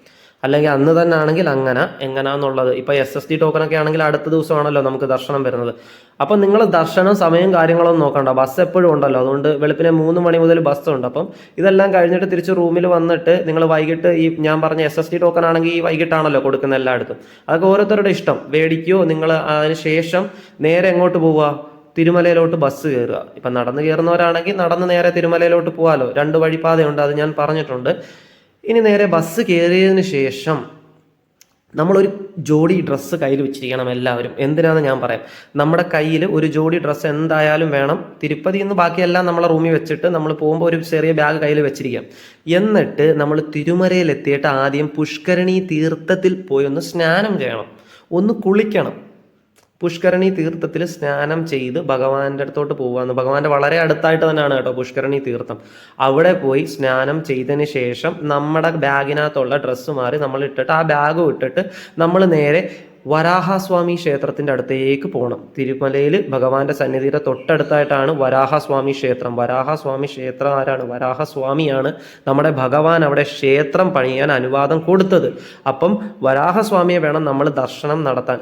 അല്ലെങ്കിൽ അന്ന് തന്നെ ആണെങ്കിൽ അങ്ങനെ എങ്ങനെയാന്നുള്ളത് ഇപ്പൊ എസ് എസ് ടി ടോക്കണൊക്കെ ആണെങ്കിൽ അടുത്ത ദിവസമാണല്ലോ നമുക്ക് ദർശനം വരുന്നത്. അപ്പം നിങ്ങൾ ദർശനം സമയം കാര്യങ്ങളൊന്നും നോക്കണ്ട. ബസ് എപ്പോഴും ഉണ്ടല്ലോ. അതുകൊണ്ട് വെളുപ്പിനെ മൂന്ന് മണി മുതൽ ബസ് ഉണ്ട്. അപ്പം ഇതെല്ലാം കഴിഞ്ഞിട്ട് തിരിച്ച് റൂമിൽ വന്നിട്ട് നിങ്ങൾ വൈകിട്ട് ഈ ഞാൻ പറഞ്ഞ എസ് എസ് ഡി ടോക്കൺ ആണെങ്കിൽ ഈ വൈകിട്ടാണല്ലോ കൊടുക്കുന്ന എല്ലായിടത്തും. അതൊക്കെ ഓരോരുത്തരുടെ ഇഷ്ടം. മേടിക്കുകയോ നിങ്ങൾ അതിന് ശേഷം നേരെ എങ്ങോട്ട് പോവുക തിരുമലയിലോട്ട് ബസ് കയറുക. ഇപ്പം നടന്ന് കയറുന്നവരാണെങ്കിൽ നടന്ന് നേരെ തിരുമലയിലോട്ട് പോകാമല്ലോ രണ്ട് വഴിപാതയുണ്ട് അത് ഞാൻ പറഞ്ഞിട്ടുണ്ട്. ഇനി നേരെ ബസ് കയറിയതിന് ശേഷം നമ്മളൊരു ജോഡി ഡ്രസ്സ് കയ്യിൽ വെച്ചിരിക്കണം എല്ലാവരും. എന്തിനാന്ന് ഞാൻ പറയാം. നമ്മുടെ കയ്യിൽ ഒരു ജോഡി ഡ്രസ്സ് എന്തായാലും വേണം. തിരുപ്പതി എന്ന് ബാക്കിയെല്ലാം നമ്മളെ റൂമിൽ വെച്ചിട്ട് നമ്മൾ പോകുമ്പോൾ ഒരു ചെറിയ ബാഗ് കയ്യിൽ വെച്ചിരിക്കാം. എന്നിട്ട് നമ്മൾ തിരുമലയിലെത്തിയിട്ട് ആദ്യം പുഷ്കരണി തീർത്ഥത്തിൽ പോയി ഒന്ന് സ്നാനം ചെയ്യണം. ഒന്ന് കുളിക്കണം. പുഷ്കരണി തീർത്ഥത്തിൽ സ്നാനം ചെയ്ത് ഭഗവാന്റെ അടുത്തോട്ട് പോവാന്ന് ഭഗവാന്റെ വളരെ അടുത്തായിട്ട് തന്നെയാണ് കേട്ടോ പുഷ്കരണി തീർത്ഥം. അവിടെ പോയി സ്നാനം ചെയ്തതിന് ശേഷം നമ്മുടെ ബാഗിനകത്തുള്ള ഡ്രസ്സ് മാറി നമ്മൾ ഇട്ടിട്ട് ആ ബാഗ് ഇട്ടിട്ട് നമ്മൾ നേരെ വരാഹസ്വാമി ക്ഷേത്രത്തിന്റെ അടുത്തേക്ക് പോകണം. തിരുമലയിൽ ഭഗവാന്റെ സന്നിധിയുടെ തൊട്ടടുത്തായിട്ടാണ് വരാഹസ്വാമി ക്ഷേത്രം. വരാഹസ്വാമി ക്ഷേത്രം ആരാണ്? വരാഹസ്വാമിയാണ് നമ്മുടെ ഭഗവാൻ അവിടെ ക്ഷേത്രം പണിയാൻ അനുവാദം കൊടുത്തത്. അപ്പം വരാഹസ്വാമിയെ വേണം നമ്മൾ ദർശനം നടത്താൻ.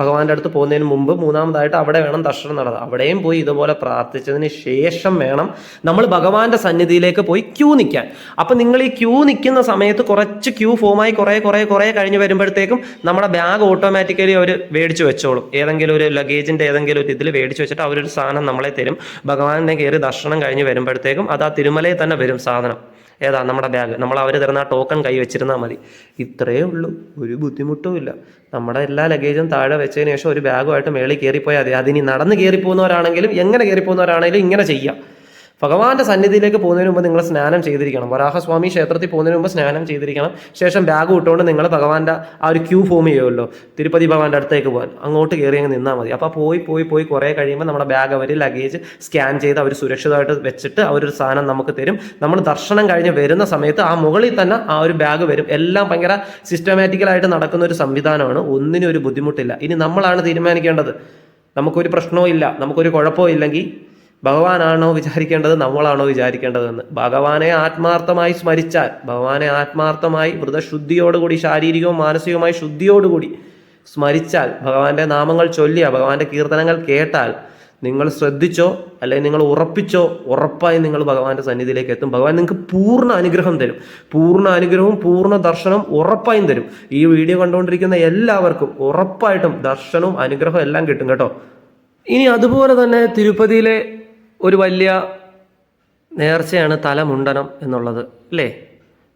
ഭഗവാന്റെ അടുത്ത് പോകുന്നതിന് മുമ്പ് മൂന്നാമതായിട്ട് അവിടെ വേണം ദർശനം നടത്താൻ. അവിടെയും പോയി ഇതുപോലെ പ്രാർത്ഥിച്ചതിന് ശേഷം വേണം നമ്മൾ ഭഗവാന്റെ സന്നിധിയിലേക്ക് പോയി ക്യൂ നിൽക്കാൻ. അപ്പം നിങ്ങൾ ഈ ക്യൂ നിൽക്കുന്ന സമയത്ത് കുറച്ച് ക്യൂ ഫോമായി കുറേ കുറേ കുറേ കഴിഞ്ഞ് വരുമ്പോഴത്തേക്കും നമ്മുടെ ബാഗ് ഓട്ടോമാറ്റിക്കലി അവർ മേടിച്ച് വെച്ചോളും. ഏതെങ്കിലും ഒരു ലഗേജിന്റെ ഏതെങ്കിലും ഒരു ഇതിൽ മേടിച്ച് വെച്ചിട്ട് അവരൊരു സാധനം നമ്മളെ തരും. ഭഗവാനെ കയറി ദർശനം കഴിഞ്ഞ് വരുമ്പോഴത്തേക്കും അത് ആ തിരുമലയിൽ തന്നെ വരും സാധനം. ഏതാ? നമ്മുടെ ബാഗ് നമ്മൾ അവർ തരുന്ന ആ ടോക്കൺ കൈ വെച്ചിരുന്നാൽ മതി. ഇത്രയേ ഉള്ളൂ. ഒരു ബുദ്ധിമുട്ടും ഇല്ല. നമ്മുടെ എല്ലാ ലഗേജും താഴെ വെച്ചതിന് ശേഷം ഒരു ബാഗുമായിട്ട് മേളിൽ കയറിപ്പോയാൽ മതി. അതിനി നടന്ന് കയറി പോകുന്നവരാണെങ്കിലും എങ്ങനെ കയറി പോകുന്നവരാണെങ്കിലും ഇങ്ങനെ ചെയ്യാം. ഭഗവാന്റെ സന്നിധിയിലേക്ക് പോകുന്നതിന് മുമ്പ് നിങ്ങൾ സ്നാനം ചെയ്തിരിക്കണം. വരാഹസ്വാമി ക്ഷേത്രത്തിൽ പോകുന്നതിന് മുമ്പ് സ്നാനം ചെയ്തിരിക്കണം. ശേഷം ബാഗ് ഇട്ടുകൊണ്ട് നിങ്ങൾ ഭഗവാന്റെ ആ ഒരു ക്യൂ ഫോം ചെയ്യുമല്ലോ. തിരുപ്പതി ഭഗവാന്റെ അടുത്തേക്ക് പോകാൻ അങ്ങോട്ട് കയറി അങ്ങ് നിന്നാൽ മതി. അപ്പോൾ പോയി പോയി പോയി കുറേ കഴിയുമ്പോൾ നമ്മുടെ ബാഗ് അവർ ലഗേജ് സ്കാൻ ചെയ്ത് അവർ സുരക്ഷിതമായിട്ട് വെച്ചിട്ട് അവരൊരു സാധനം നമുക്ക് തരും. നമ്മൾ ദർശനം കഴിഞ്ഞ് വരുന്ന സമയത്ത് ആ മുകളിൽ തന്നെ ആ ഒരു ബാഗ് വരും. എല്ലാം ഭയങ്കര സിസ്റ്റമാറ്റിക്കലായിട്ട് നടക്കുന്ന ഒരു സംവിധാനമാണ്. ഒന്നിനും ഒരു ബുദ്ധിമുട്ടില്ല. ഇനി നമ്മളാണ് തീരുമാനിക്കേണ്ടത്. നമുക്കൊരു പ്രശ്നവും ഇല്ല. നമുക്കൊരു കുഴപ്പവും ഇല്ലെങ്കിൽ ഭഗവാനാണോ വിചാരിക്കേണ്ടത് നമ്മളാണോ വിചാരിക്കേണ്ടതെന്ന്. ഭഗവാനെ ആത്മാർത്ഥമായി സ്മരിച്ചാൽ ഭഗവാനെ ആത്മാർത്ഥമായി വ്രതശുദ്ധിയോടുകൂടി ശാരീരികവും മാനസികവുമായി ശുദ്ധിയോടുകൂടി സ്മരിച്ചാൽ ഭഗവാന്റെ നാമങ്ങൾ ചൊല്ലിയ ഭഗവാന്റെ കീർത്തനങ്ങൾ കേട്ടാൽ നിങ്ങൾ ശ്രദ്ധിച്ചോ അല്ലെങ്കിൽ നിങ്ങൾ ഉറപ്പിച്ചോ ഉറപ്പായി നിങ്ങൾ ഭഗവാന്റെ സന്നിധിയിലേക്ക് എത്തും. ഭഗവാൻ നിങ്ങൾക്ക് പൂർണ അനുഗ്രഹം തരും. പൂർണ അനുഗ്രഹവും പൂർണ ദർശനവും ഉറപ്പായും തരും. ഈ വീഡിയോ കണ്ടുകൊണ്ടിരിക്കുന്ന എല്ലാവർക്കും ഉറപ്പായിട്ടും ദർശനവും അനുഗ്രഹവും എല്ലാം കിട്ടും കേട്ടോ. ഇനി അതുപോലെ തന്നെ തിരുപ്പതിയിലെ ഒരു വലിയ നേർച്ചയാണ് തലമുണ്ടനം എന്നുള്ളത് അല്ലേ?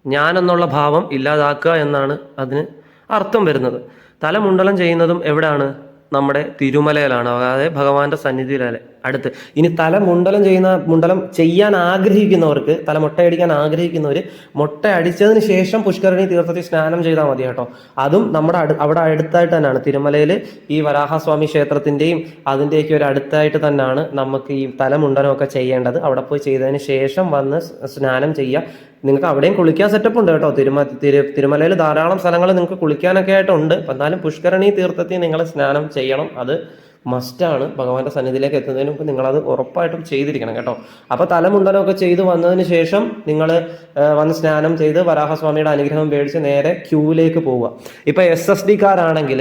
ഞാനെന്നുള്ള ഭാവം ഇല്ലാതാക്കുക എന്നാണ് അതിന് അർത്ഥം വരുന്നത്. തലമുണ്ടനം ചെയ്യുന്നതും എവിടെയാണ് നമ്മുടെ തിരുമലയിലാണ്. അതായത് ഭഗവാന്റെ സന്നിധിയിലല്ലേ. അടുത്ത്. ഇനി തല മുണ്ടലം ചെയ്യുന്ന മുണ്ടലം ചെയ്യാൻ ആഗ്രഹിക്കുന്നവർക്ക് തല മുട്ടയടിക്കാൻ ആഗ്രഹിക്കുന്നവർ മുട്ട അടിച്ചതിന് ശേഷം പുഷ്കരണി തീർത്ഥത്തിൽ സ്നാനം ചെയ്താൽ മതി കേട്ടോ. അതും നമ്മുടെ അവിടെ അടുത്തായിട്ട് തന്നെയാണ്. തിരുമലയിൽ ഈ വരാഹസ്വാമി ക്ഷേത്രത്തിന്റെയും അതിന്റെയൊക്കെ ഒരു അടുത്തായിട്ട് തന്നെയാണ് നമുക്ക് ഈ തല മുണ്ടനമൊക്കെ ചെയ്യേണ്ടത്. അവിടെ പോയി ചെയ്തതിന് ശേഷം വന്ന് സ്നാനം ചെയ്യുക നിങ്ങൾക്ക് അവിടെയും കുളിക്കാൻ സെറ്റപ്പ് ഉണ്ട് കേട്ടോ. തിരുമ തിരു തിരുമലയിൽ ധാരാളം സ്ഥലങ്ങൾ നിങ്ങൾക്ക് കുളിക്കാനൊക്കെ ആയിട്ടുണ്ട്. എന്നാലും പുഷ്കരണി തീർത്ഥത്തിൽ നിങ്ങൾ സ്നാനം ചെയ്യണം. അത് മസ്റ്റാണ് ഭഗവാന്റെ സന്നിധിയിലേക്ക് എത്തുന്നതിന് മുമ്പ് നിങ്ങളത് ഉറപ്പായിട്ടും ചെയ്തിരിക്കണം കേട്ടോ. അപ്പോൾ തലമുണ്ടനമൊക്കെ ചെയ്ത് വന്നതിന് ശേഷം നിങ്ങൾ വന്ന് സ്നാനം ചെയ്ത് വരാഹസ്വാമിയുടെ അനുഗ്രഹം മേടിച്ച് നേരെ ക്യൂവിലേക്ക് പോവുക. ഇപ്പോൾ എസ് എസ് ഡിക്കാരാണെങ്കിൽ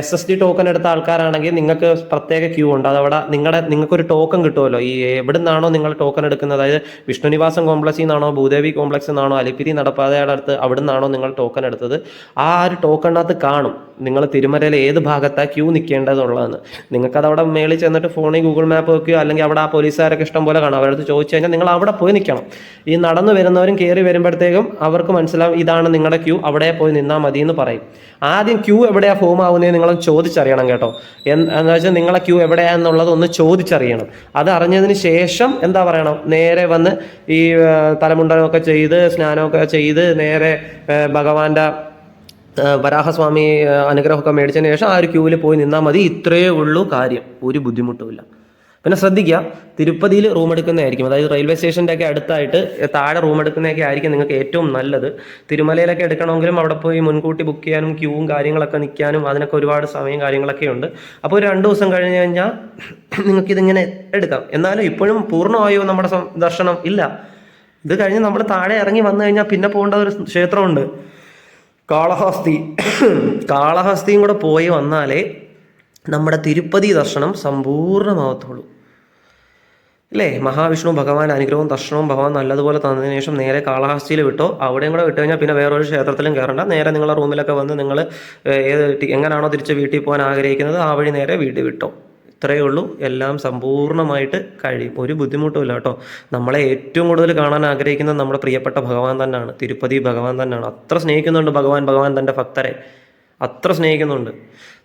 എസ് എസ് ഡി ടോക്കൺ എടുത്ത ആൾക്കാരാണെങ്കിൽ നിങ്ങൾക്ക് പ്രത്യേക ക്യൂ ഉണ്ട്. അതവിടെ നിങ്ങളുടെ നിങ്ങൾക്കൊരു ടോക്കൺ കിട്ടുമല്ലോ. ഈ എവിടെ നിന്നാണോ നിങ്ങൾ ടോക്കൺ എടുക്കുന്നത്. അതായത് വിഷ്ണുനിവാസം കോംപ്ലക്സിൽ നിന്നാണോ ഭൂദേവി കോംപ്ലക്സിൽ നിന്നാണോ അലിപ്പിരി നടപ്പാതയുടെ അടുത്ത് അവിടെ നിന്നാണോ നിങ്ങൾ ടോക്കൺ എടുത്തത്. ആ ഒരു ടോക്കണിനകത്ത് കാണും. നിങ്ങൾ തിരുമലയിൽ ഏത് ഭാഗത്താണ് ക്യൂ നിൽക്കേണ്ടതുള്ളതെന്ന് നിങ്ങൾക്കത് അവിടെ മേളിൽ ചെന്നിട്ട് ഫോണിൽ ഗൂഗിൾ മാപ്പ് വെക്കുകയോ അല്ലെങ്കിൽ അവിടെ ആ പോലീസുകാരൊക്കെ ഇഷ്ടം പോലെ കാണാം. അവരടുത്ത് ചോദിച്ചു കഴിഞ്ഞാൽ നിങ്ങൾ അവിടെ പോയി നിൽക്കണം. ഈ നടന്നു വരുന്നവരും കയറി വരുമ്പോഴത്തേക്കും അവർക്ക് മനസ്സിലാവും ഇതാണ് നിങ്ങളുടെ ക്യൂ അവിടെ പോയി നിന്നാൽ മതി എന്ന് പറയും. ആദ്യം ക്യൂ എവിടെയാ ഫോം ആവുന്നത് നിങ്ങൾ ചോദിച്ചറിയണം കേട്ടോ. എന്താണെന്ന് എന്താ വെച്ചാൽ നിങ്ങളെ ക്യൂ എവിടെയാന്നുള്ളത് ഒന്ന് ചോദിച്ചറിയണം. അത് അറിഞ്ഞതിന് ശേഷം എന്താ പറയണം? നേരെ വന്ന് ഈ തലമുണ്ടനമൊക്കെ ചെയ്ത് സ്നാനമൊക്കെ ചെയ്ത് നേരെ ഭഗവാന്റെ വരാഹസ്വാമി അനുഗ്രഹമൊക്കെ മേടിച്ചതിന് ശേഷം ആ ഒരു ക്യൂവിൽ പോയി നിന്നാൽ മതി. ഇത്രയേ ഉള്ളൂ കാര്യം. ഒരു ബുദ്ധിമുട്ടുമില്ല. പിന്നെ ശ്രദ്ധിക്കുക തിരുപ്പതിയിൽ റൂം എടുക്കുന്നതായിരിക്കും. അതായത് റെയിൽവേ സ്റ്റേഷന്റെ ഒക്കെ അടുത്തായിട്ട് താഴെ റൂം എടുക്കുന്നതൊക്കെ ആയിരിക്കും നിങ്ങൾക്ക് ഏറ്റവും നല്ലത്. തിരുമലയിലൊക്കെ എടുക്കണമെങ്കിലും അവിടെ പോയി മുൻകൂട്ടി ബുക്ക് ചെയ്യാനും ക്യൂവും കാര്യങ്ങളൊക്കെ നിൽക്കാനും അതിനൊക്കെ ഒരുപാട് സമയം കാര്യങ്ങളൊക്കെ ഉണ്ട്. അപ്പോൾ ഒരു രണ്ട് ദിവസം കഴിഞ്ഞ് കഴിഞ്ഞാൽ നിങ്ങൾക്കിതിങ്ങനെ എടുക്കാം. എന്നാലും ഇപ്പോഴും പൂർണമായോ നമ്മുടെ ദർശനം? ഇല്ല. ഇത് കഴിഞ്ഞ് നമ്മൾ താഴെ ഇറങ്ങി വന്നു കഴിഞ്ഞാൽ പിന്നെ പോകേണ്ട ഒരു ക്ഷേത്രമുണ്ട്. കാളഹസ്തി. കാളഹസ്തിയും കൂടെ പോയി വന്നാലേ നമ്മുടെ തിരുപ്പതി ദർശനം സമ്പൂർണമാവത്തുള്ളൂ അല്ലേ മഹാവിഷ്ണു ഭഗവാൻ അനുഗ്രഹവും ദർശനവും ഭഗവാൻ നല്ലതുപോലെ തന്നതിന് ശേഷം നേരെ കാളഹസ്തിയിൽ വിട്ടോ? അവിടെയും കൂടെ വിട്ടു കഴിഞ്ഞാൽ പിന്നെ വേറൊരു ക്ഷേത്രത്തിലും കയറണ്ട. നേരെ നിങ്ങളുടെ റൂമിലൊക്കെ വന്ന് നിങ്ങൾ ഏത് എങ്ങനെയാണോ തിരിച്ച് വീട്ടിൽ പോകാൻ ആഗ്രഹിക്കുന്നത് ആ വഴി നേരെ വീട് വിട്ടോ. ഇത്രയേ ഉള്ളൂ. എല്ലാം സമ്പൂർണമായിട്ട് കഴിയും. ഒരു ബുദ്ധിമുട്ടുമില്ല കേട്ടോ. നമ്മളെ ഏറ്റവും കൂടുതൽ കാണാൻ ആഗ്രഹിക്കുന്നത് നമ്മുടെ പ്രിയപ്പെട്ട ഭഗവാൻ തന്നെയാണ്. തിരുപ്പതി ഭഗവാൻ തന്നെയാണ്. അത്ര സ്നേഹിക്കുന്നുണ്ട് ഭഗവാൻ. ഭഗവാൻ തന്റെ ഭക്തരെ. അത്ര സ്നേഹിക്കുന്നുണ്ട്.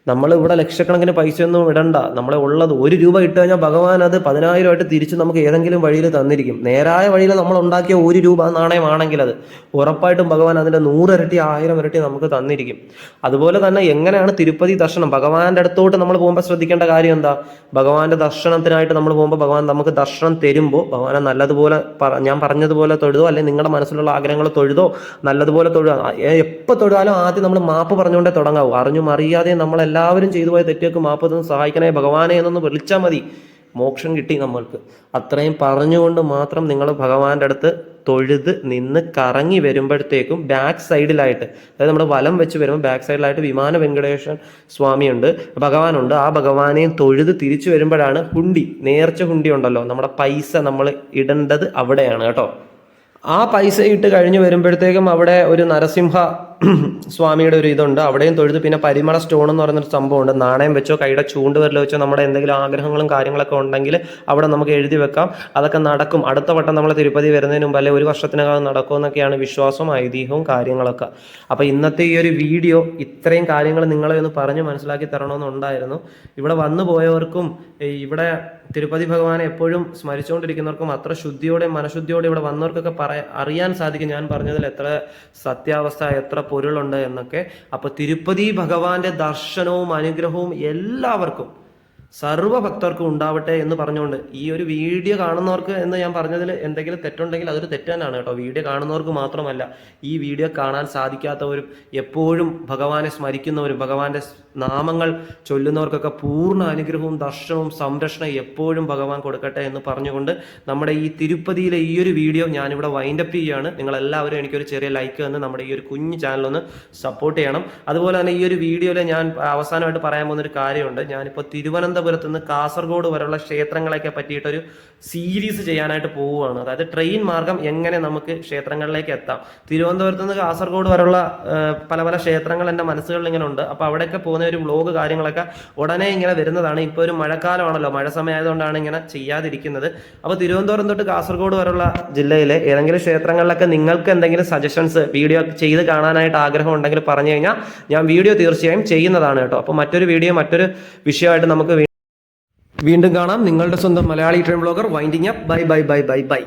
നമ്മൾ ഇവിടെ ലക്ഷക്കണക്കിന് പൈസ ഒന്നും ഇടണ്ട. നമ്മളെ ഉള്ളത് ഒരു രൂപ ഇട്ട് കഴിഞ്ഞാൽ ഭഗവാൻ അത് പതിനായിരമായിട്ട് തിരിച്ച് നമുക്ക് ഏതെങ്കിലും വഴിയിൽ തന്നിരിക്കും. നേരായ വഴിയിൽ നമ്മൾ ഉണ്ടാക്കിയ ഒരു രൂപ നാണയമാണെങ്കിൽ അത് ഉറപ്പായിട്ടും ഭഗവാൻ അതിന്റെ നൂറിരട്ടി ആയിരം ഇരട്ടി നമുക്ക് തന്നിരിക്കും. അതുപോലെ തന്നെ എങ്ങനെയാണ് തിരുപ്പതി ദർശനം? ഭഗവാന്റെ അടുത്തോട്ട് നമ്മൾ പോകുമ്പോൾ ശ്രദ്ധിക്കേണ്ട കാര്യം എന്താ? ഭഗവാന്റെ ദർശനത്തിനായിട്ട് നമ്മൾ പോകുമ്പോൾ ഭഗവാൻ നമുക്ക് ദർശനം തരുമ്പോൾ ഭഗവാനെ നല്ലതുപോലെ ഞാൻ പറഞ്ഞതുപോലെ തൊഴുതോ അല്ലെങ്കിൽ നിങ്ങളുടെ മനസ്സിലുള്ള ആഗ്രഹങ്ങൾ തൊഴുതോ നല്ലതുപോലെ തൊഴുക. എപ്പോൾ തൊഴുതാലും ആദ്യം നമ്മൾ മാപ്പ് പറഞ്ഞുകൊണ്ടേ തുടങ്ങാവൂ. അറിഞ്ഞും അറിയാതെ നമ്മളെല്ലാവരും ചെയ്തു പോയ തെറ്റുകൾക്ക് മാപ്പ് സഹായിക്കണേ ഭഗവാനെ എന്നൊന്ന് വിളിച്ചാൽ മതി. മോക്ഷം കിട്ടി നമ്മൾക്ക്. അത്രയും പറഞ്ഞുകൊണ്ട് മാത്രം നിങ്ങൾ ഭഗവാന്റെ അടുത്ത് തൊഴുത് നിന്ന് കറങ്ങി വരുമ്പോഴത്തേക്കും ബാക്ക് സൈഡിലായിട്ട് അതായത് നമ്മൾ വലം വെച്ച് വരുമ്പോൾ ബാക്ക് സൈഡിലായിട്ട് വിമാന വെങ്കടേശ്വരൻ സ്വാമിയുണ്ട് ഭഗവാനുണ്ട്. ആ ഭഗവാനെയും തൊഴുത് തിരിച്ചു വരുമ്പോഴാണ് ഹുണ്ടി നേർച്ച ഹുണ്ടി ഉണ്ടല്ലോ. നമ്മുടെ പൈസ നമ്മൾ ഇടേണ്ടത് അവിടെയാണ് കേട്ടോ. ആ പൈസ ഇട്ട് കഴിഞ്ഞ് വരുമ്പോഴത്തേക്കും അവിടെ ഒരു നരസിംഹ സ്വാമിയുടെ ഒരു ഇതുണ്ട്. അവിടെയും തൊഴുത് പിന്നെ പരിമള സ്റ്റോൺ എന്ന് പറയുന്നൊരു സംഭവമുണ്ട്. നാണയം വെച്ചോ കൈയുടെ ചൂണ്ട് വരലോ വെച്ചോ നമ്മുടെ എന്തെങ്കിലും ആഗ്രഹങ്ങളും കാര്യങ്ങളൊക്കെ ഉണ്ടെങ്കിൽ അവിടെ നമുക്ക് എഴുതി വെക്കാം. അതൊക്കെ നടക്കും. അടുത്ത വട്ടം നമ്മൾ തിരുപ്പതി വരുന്നതിന് മുമ്പ് അല്ലെ ഒരു വർഷത്തിനകം നടക്കുമെന്നൊക്കെയാണ് വിശ്വാസവും ഐതിഹ്യവും കാര്യങ്ങളൊക്കെ. അപ്പോൾ ഇന്നത്തെ ഈ ഒരു വീഡിയോ ഇത്രയും കാര്യങ്ങൾ നിങ്ങളെ ഒന്ന് പറഞ്ഞ് മനസ്സിലാക്കി തരണമെന്നുണ്ടായിരുന്നു ഇവിടെ വന്നു പോയവർക്കും ഇവിടെ തിരുപ്പതി ഭഗവാനെ എപ്പോഴും സ്മരിച്ചുകൊണ്ടിരിക്കുന്നവർക്കും അത്ര ശുദ്ധിയോടെ മനഃശുദ്ധിയോടെ ഇവിടെ വന്നവർക്കൊക്കെ പറയാൻ അറിയാൻ സാധിക്കും. ഞാൻ പറഞ്ഞതിൽ എത്ര സത്യാവസ്ഥ എത്ര പൊരുളുണ്ട് എന്നൊക്കെ. അപ്പൊ തിരുപ്പതി ഭഗവാന്റെ ദർശനവും അനുഗ്രഹവും എല്ലാവർക്കും. സർവഭക്തർക്കും ഉണ്ടാവട്ടെ എന്ന് പറഞ്ഞുകൊണ്ട് ഈ ഒരു വീഡിയോ കാണുന്നവർക്ക് എന്ന് ഞാൻ പറഞ്ഞതിൽ എന്തെങ്കിലും തെറ്റുണ്ടെങ്കിൽ അതൊരു തെറ്റാനാണ് കേട്ടോ. വീഡിയോ കാണുന്നവർക്ക് മാത്രമല്ല ഈ വീഡിയോ കാണാൻ സാധിക്കാത്തവരും എപ്പോഴും ഭഗവാനെ സ്മരിക്കുന്നവരും ഭഗവാന്റെ നാമങ്ങൾ ചൊല്ലുന്നവർക്കൊക്കെ പൂർണ അനുഗ്രഹവും ദർശനവും സംരക്ഷണവും എപ്പോഴും ഭഗവാൻ കൊടുക്കട്ടെ എന്ന് പറഞ്ഞുകൊണ്ട് നമ്മുടെ ഈ തിരുപ്പതിയിലെ ഈ ഒരു വീഡിയോ ഞാനിവിടെ വൈൻഡപ്പ് ചെയ്യുകയാണ്. നിങ്ങളെല്ലാവരും എനിക്കൊരു ചെറിയ ലൈക്ക് തന്ന് നമ്മുടെ ഈ ഒരു കുഞ്ഞു ചാനലൊന്ന് സപ്പോർട്ട് ചെയ്യണം. അതുപോലെ തന്നെ ഈ ഒരു വീഡിയോയിൽ ഞാൻ അവസാനമായിട്ട് പറയാൻ പോകുന്ന ഒരു കാര്യമുണ്ട്. ഞാനിപ്പോൾ തിരുവനന്തപുരത്ത് നിന്ന് കാസർഗോഡ് വരെയുള്ള ക്ഷേത്രങ്ങളെയൊക്കെ പറ്റിയിട്ടൊരു സീരീസ് ചെയ്യാനായിട്ട് പോവുകയാണ്. അതായത് ട്രെയിൻ മാർഗം എങ്ങനെ നമുക്ക് ക്ഷേത്രങ്ങളിലേക്ക് എത്താം. തിരുവനന്തപുരത്ത് നിന്ന് കാസർഗോഡ് വരെയുള്ള പല പല ക്ഷേത്രങ്ങൾ എന്റെ മനസ്സുകളിൽ ഇങ്ങനെ ഉണ്ട്. അപ്പോൾ അവിടെയൊക്കെ പോകുന്ന ഒരു വ്ലോഗ് കാര്യങ്ങളൊക്കെ ഉടനെ ഇങ്ങനെ വരുന്നതാണ്. ഇപ്പോൾ ഒരു മഴക്കാലമാണല്ലോ. മഴ സമയമായതുകൊണ്ടാണ് ഇങ്ങനെ ചെയ്യാതിരിക്കുന്നത്. അപ്പോൾ തിരുവനന്തപുരം തൊട്ട് കാസർഗോഡ് വരെയുള്ള ജില്ലയിലെ ഏതെങ്കിലും ക്ഷേത്രങ്ങളിലൊക്കെ നിങ്ങൾക്ക് എന്തെങ്കിലും സജഷൻസ് വീഡിയോ ചെയ്ത് കാണാനായിട്ട് ആഗ്രഹം ഉണ്ടെങ്കിൽ പറഞ്ഞു കഴിഞ്ഞാൽ ഞാൻ വീഡിയോ തീർച്ചയായും ചെയ്യുന്നതാണ് കേട്ടോ. അപ്പോൾ മറ്റൊരു വീഡിയോ മറ്റൊരു വിഷയമായിട്ട് നമുക്ക് വീണ്ടും കാണാം നിങ്ങളുടെ സ്വന്തം Malayali train blogger winding up bye bye bye bye bye